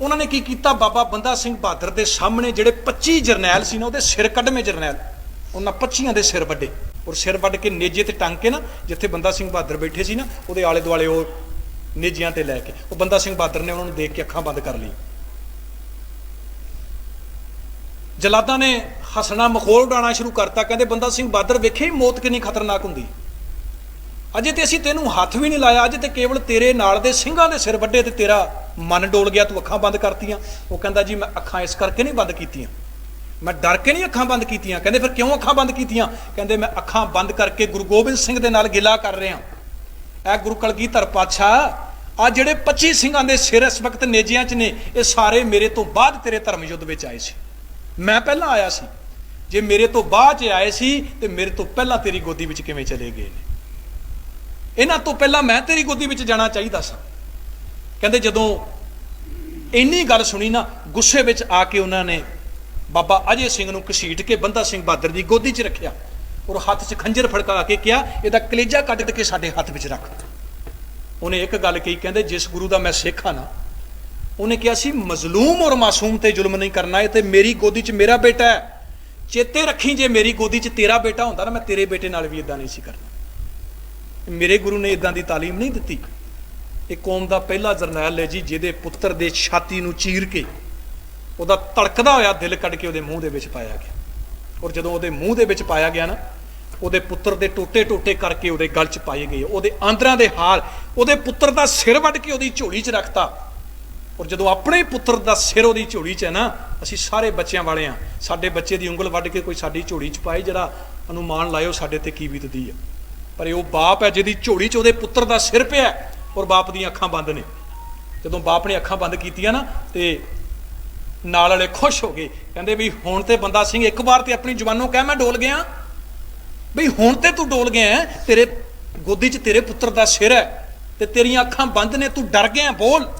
ਉਹਨਾਂ ਨੇ ਕੀ ਕੀਤਾ? ਬਾਬਾ ਬੰਦਾ ਸਿੰਘ ਬਹਾਦਰ ਦੇ ਸਾਹਮਣੇ ਜਿਹੜੇ 25 ਜਰਨੈਲ ਸੀ ਨਾ, ਉਹਦੇ ਸਿਰ ਕੱਢਵੇਂ ਜਰਨੈਲ। ਉਹਨਾਂ 25ਾਂ ਦੇ ਸਿਰ ਵੱਡੇ। ਔਰ ਸਿਰ ਵੱਢ ਕੇ ਨੇਜੇ ਤੇ ਟੰਗ ਕੇ ਨਾ, ਜਿੱਥੇ ਬੰਦਾ ਸਿੰਘ ਬਹਾਦਰ ਬੈਠੇ ਸੀ ਨਾ, ਉਹਦੇ ਆਲੇ ਦੁਆਲੇ ਉਹ ਨੇਜਿਆਂ ਤੇ ਲੈ ਕੇ, ਉਹ ਬੰਦਾ ਸਿੰਘ ਬਹਾਦਰ ਨੇ ਉਹਨਾਂ ਨੂੰ ਦੇਖ ਕੇ ਅੱਖਾਂ ਬੰਦ ਕਰ ਲਈ ਜਲਾਦਾਂ ਨੇ ਹੱਸਣਾ ਮਖੌਲ ਉਡਾਉਣਾ ਸ਼ੁਰੂ ਕਰਤਾ, ਕਹਿੰਦੇ ਬੰਦਾ ਸਿੰਘ ਬਹਾਦਰ ਵੇਖੇ ਹੀ ਮੌਤ ਕਿੰਨੀ ਖਤਰਨਾਕ ਹੁੰਦੀ। ਅਜੇ ਤੇ ਅਸੀਂ ਤੈਨੂੰ ਹੱਥ ਵੀ ਨਹੀਂ ਲਾਇਆ, ਅਜੇ ਤੇ ਕੇਵਲ ਤੇਰੇ ਨਾਲ ਦੇ ਸਿੰਘਾਂ ਦੇ ਸਿਰ ਵੱਡੇ ਤੇ ਤੇਰਾ ਮਨ ਡੋਲ ਗਿਆ, ਤੂੰ ਅੱਖਾਂ ਬੰਦ ਕਰਤੀਆਂ। ਉਹ ਕਹਿੰਦਾ, ਜੀ, ਮੈਂ ਅੱਖਾਂ ਇਸ ਕਰਕੇ ਨਹੀਂ ਬੰਦ ਕੀਤੀਆਂ। ਮੈਂ ਡਰ ਕੇ ਨਹੀਂ ਅੱਖਾਂ ਬੰਦ ਕੀਤੀਆਂ। ਕਹਿੰਦੇ, ਫਿਰ ਕਿਉਂ ਅੱਖਾਂ ਬੰਦ ਕੀਤੀਆਂ? ਕਹਿੰਦੇ, ਮੈਂ ਅੱਖਾਂ ਬੰਦ ਕਰਕੇ ਗੁਰੂ ਗੋਬਿੰਦ ਸਿੰਘ ਦੇ ਨਾਲ ਗਿਲਾ ਕਰ ਰਿਹਾ ਇਹ ਗੁਰੂ ਕਲਗੀਧਰ ਪਾਤਸ਼ਾਹ ਆ ਜਿਹੜੇ 25 ਸਿੰਘਾਂ ਦੇ ਸਿਰ ਇਸ ਵਕਤ ਨੇਜਿਆਂ 'ਚ ਨੇ, ਇਹ ਸਾਰੇ ਮੇਰੇ ਤੋਂ ਬਾਅਦ ਤੇਰੇ ਧਰਮ ਯੁੱਧ ਵਿੱਚ ਆਏ ਸੀ। ਮੈਂ ਪਹਿਲਾਂ ਆਇਆ ਸੀ। ਜੇ ਮੇਰੇ ਤੋਂ ਬਾਅਦ 'ਚ ਆਏ ਸੀ, ਤੇ ਮੇਰੇ ਤੋਂ ਪਹਿਲਾਂ ਤੇਰੀ ਗੋਦੀ ਵਿੱਚ ਕਿਵੇਂ ਚਲੇ ਗਏ ਨੇ? ਇਹਨਾਂ ਤੋਂ ਪਹਿਲਾਂ ਮੈਂ ਤੇਰੀ ਗੋਦੀ ਵਿੱਚ ਜਾਣਾ ਚਾਹੀਦਾ ਸੀ। ਕਹਿੰਦੇ ਜਦੋਂ ਇੰਨੀ ਗੱਲ ਸੁਣੀ ਨਾ, ਗੁੱਸੇ ਵਿੱਚ ਆ ਕੇ ਉਹਨਾਂ ਨੇ ਬਾਬਾ ਅਜੇ ਸਿੰਘ ਨੂੰ ਘਸੀਟ ਕੇ ਬੰਦਾ ਸਿੰਘ ਬਹਾਦਰ ਦੀ ਗੋਦੀ 'ਚ ਰੱਖਿਆ ਔਰ ਹੱਥ 'ਚ ਖੰਜਰ ਫੜਕਾ ਕੇ ਕਿਹਾ, ਇਹਦਾ ਕਲੇਜਾ ਕੱਢ ਕੇ ਸਾਡੇ ਹੱਥ ਵਿੱਚ ਰੱਖ ਉਹਨੇ ਇੱਕ ਗੱਲ ਕਹੀ, ਕਹਿੰਦੇ ਜਿਸ ਗੁਰੂ ਦਾ ਮੈਂ ਸਿੱਖ ਹਾਂ ਨਾ, ਉਹਨੇ ਕਿਹਾ ਸੀ, ਮਜ਼ਲੂਮ ਔਰ ਮਾਸੂਮ ਤੇ ਜ਼ੁਲਮ ਨਹੀਂ ਕਰਨਾ, ਇਹ ਤੇ ਮੇਰੀ ਗੋਦੀ 'ਚ ਮੇਰਾ ਬੇਟਾ ਹੈ। ਚੇਤੇ ਰੱਖੀ ਜੇ ਮੇਰੀ ਗੋਦੀ 'ਚ ਤੇਰਾ ਬੇਟਾ ਹੁੰਦਾ ਨਾ, ਮੈਂ ਤੇਰੇ ਬੇਟੇ ਨਾਲ ਵੀ ਇਦਾਂ ਨਹੀਂ ਸੀ ਕਰਨਾ। ਮੇਰੇ ਗੁਰੂ ਨੇ ਇਦਾਂ ਦੀ ਤਾਲੀਮ ਨਹੀਂ ਦਿੱਤੀ। ਇਹ ਕੌਮ ਦਾ ਪਹਿਲਾ ਜਰਨੈਲ ਹੈ ਜੀ, ਜਿਹਦੇ ਪੁੱਤਰ ਦੇ ਛਾਤੀ ਨੂੰ ਚੀਰ ਕੇ ਉਹਦਾ ਤੜਕਦਾ ਹੋਇਆ ਦਿਲ ਕੱਢ ਕੇ ਉਹਦੇ ਮੂੰਹ ਦੇ ਵਿੱਚ ਪਾਇਆ ਗਿਆ। ਔਰ ਜਦੋਂ ਉਹਦੇ ਮੂੰਹ ਦੇ ਵਿੱਚ ਪਾਇਆ ਗਿਆ ਨਾ, ਉਹਦੇ ਪੁੱਤਰ ਦੇ ਟੋਟੇ ਟੋਟੇ ਕਰਕੇ ਉਹਦੇ ਗਲ 'ਚ ਪਾਏ ਗਏ ਉਹਦੇ ਆਂਦਰਾਂ ਦੇ ਹਾਲ ਉਹਦੇ ਪੁੱਤਰ ਦਾ ਸਿਰ ਵੱਢ ਕੇ ਉਹਦੀ ਝੋਲੀ 'ਚ ਰੱਖਤਾ। ਔਰ ਜਦੋਂ ਆਪਣੇ ਪੁੱਤਰ ਦਾ ਸਿਰ ਉਹਦੀ ਝੋਲੀ 'ਚ ਹੈ ਨਾ, ਅਸੀਂ ਸਾਰੇ ਬੱਚਿਆਂ ਵਾਲੇ ਆ ਸਾਡੇ ਬੱਚੇ ਦੀ ਉਂਗਲ ਵੱਢ ਕੇ ਕੋਈ ਸਾਡੀ ਝੋਲੀ 'ਚ ਪਾਏ, ਜਿਹੜਾ ਅਨੁਮਾਨ ਲਾਇਓ ਸਾਡੇ ਤੇ ਕੀ ਬੀਤਦੀ ਆ ਪਰ ਇਹ ਉਹ ਬਾਪ ਹੈ ਜਿਹਦੀ ਝੋਲੀ 'ਚ ਉਹਦੇ ਪੁੱਤਰ ਦਾ ਸਿਰ ਪਿਆ ਔਰ ਬਾਪ ਦੀਆਂ ਅੱਖਾਂ ਬੰਦ ਨੇ। ਜਦੋਂ ਬਾਪ ਨੇ ਅੱਖਾਂ ਬੰਦ ਕੀਤੀਆਂ ਨਾ ਤੇ ਨਾਲ ਵਾਲੇ ਖੁਸ਼ ਹੋ ਗਏ। ਕਹਿੰਦੇ ਵੀ ਹੁਣ ਤੇ ਬੰਦਾ ਸਿੰਘ ਇੱਕ ਵਾਰ ਤੇ ਆਪਣੀ ਜਵਾਨੋਂ ਕਹਿ ਮੈਂ ਡੋਲ ਗਿਆ। ਬਈ ਹੁਣ ਤੇ ਤੂੰ ਡੋਲ ਗਿਆ ਹੈਂ, ਤੇਰੇ ਗੋਦੀ 'ਚ ਤੇਰੇ ਪੁੱਤਰ ਦਾ ਸਿਰ ਹੈ ਤੇ ਤੇਰੀਆਂ ਅੱਖਾਂ ਬੰਦ ਨੇ ਤੂੰ ਡਰ ਗਿਆ ਬੋਲ।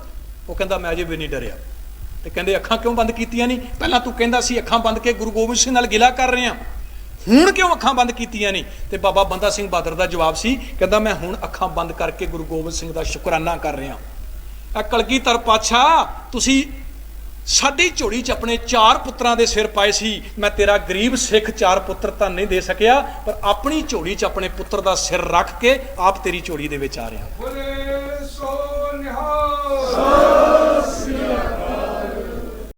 ਉਹ ਕਹਿੰਦਾ ਮੈਂ ਅਜੇ ਵੀ ਨਹੀਂ ਡਰਿਆ। ਤੇ ਕਹਿੰਦੇ ਅੱਖਾਂ ਕਿਉਂ ਬੰਦ ਕੀਤੀਆਂ ਨਹੀਂ ਪਹਿਲਾਂ ਤੂੰ ਕਹਿੰਦਾ ਸੀ ਅੱਖਾਂ ਬੰਦ ਕੇ ਗੁਰੂ ਗੋਬਿੰਦ ਸਿੰਘ ਨਾਲ ਗਿਲਾ ਕਰ ਰਹੇ ਰਿਹਾ। ਹੁਣ ਕਿਉਂ ਅੱਖਾਂ ਬੰਦ ਕੀਤੀਆਂ ਨਹੀਂ ਤੇ ਬਾਬਾ ਬੰਦਾ ਸਿੰਘ ਬਹਾਦਰ ਦਾ ਜਵਾਬ ਸੀ, ਕਹਿੰਦਾ ਮੈਂ ਹੁਣ ਅੱਖਾਂ ਬੰਦ ਕਰਕੇ ਗੁਰੂ ਗੋਬਿੰਦ ਸਿੰਘ ਦਾ ਸ਼ੁਕਰਾਨਾ ਕਰ ਰਿਹਾ ਆ ਕਲਗੀਧਰ ਪਾਤਸ਼ਾਹ, ਤੁਸੀਂ ਸਾਡੀ ਝੋਲੀ 'ਚ ਆਪਣੇ ਚਾਰ ਪੁੱਤਰਾਂ ਦੇ ਸਿਰ ਪਾਏ ਸੀ। ਮੈਂ ਤੇਰਾ ਗਰੀਬ ਸਿੱਖ ਚਾਰ ਪੁੱਤਰ ਤਾਂ ਨਹੀਂ ਦੇ ਸਕਿਆ, ਪਰ ਆਪਣੀ ਝੋਲੀ 'ਚ ਆਪਣੇ ਪੁੱਤਰ ਦਾ ਸਿਰ ਰੱਖ ਕੇ ਆਪ ਤੇਰੀ ਝੋਲੀ ਦੇ ਵਿੱਚ ਆ ਰਿਹਾ ਬੋਲੇ ਸੋ ਨਿਹਾਲ।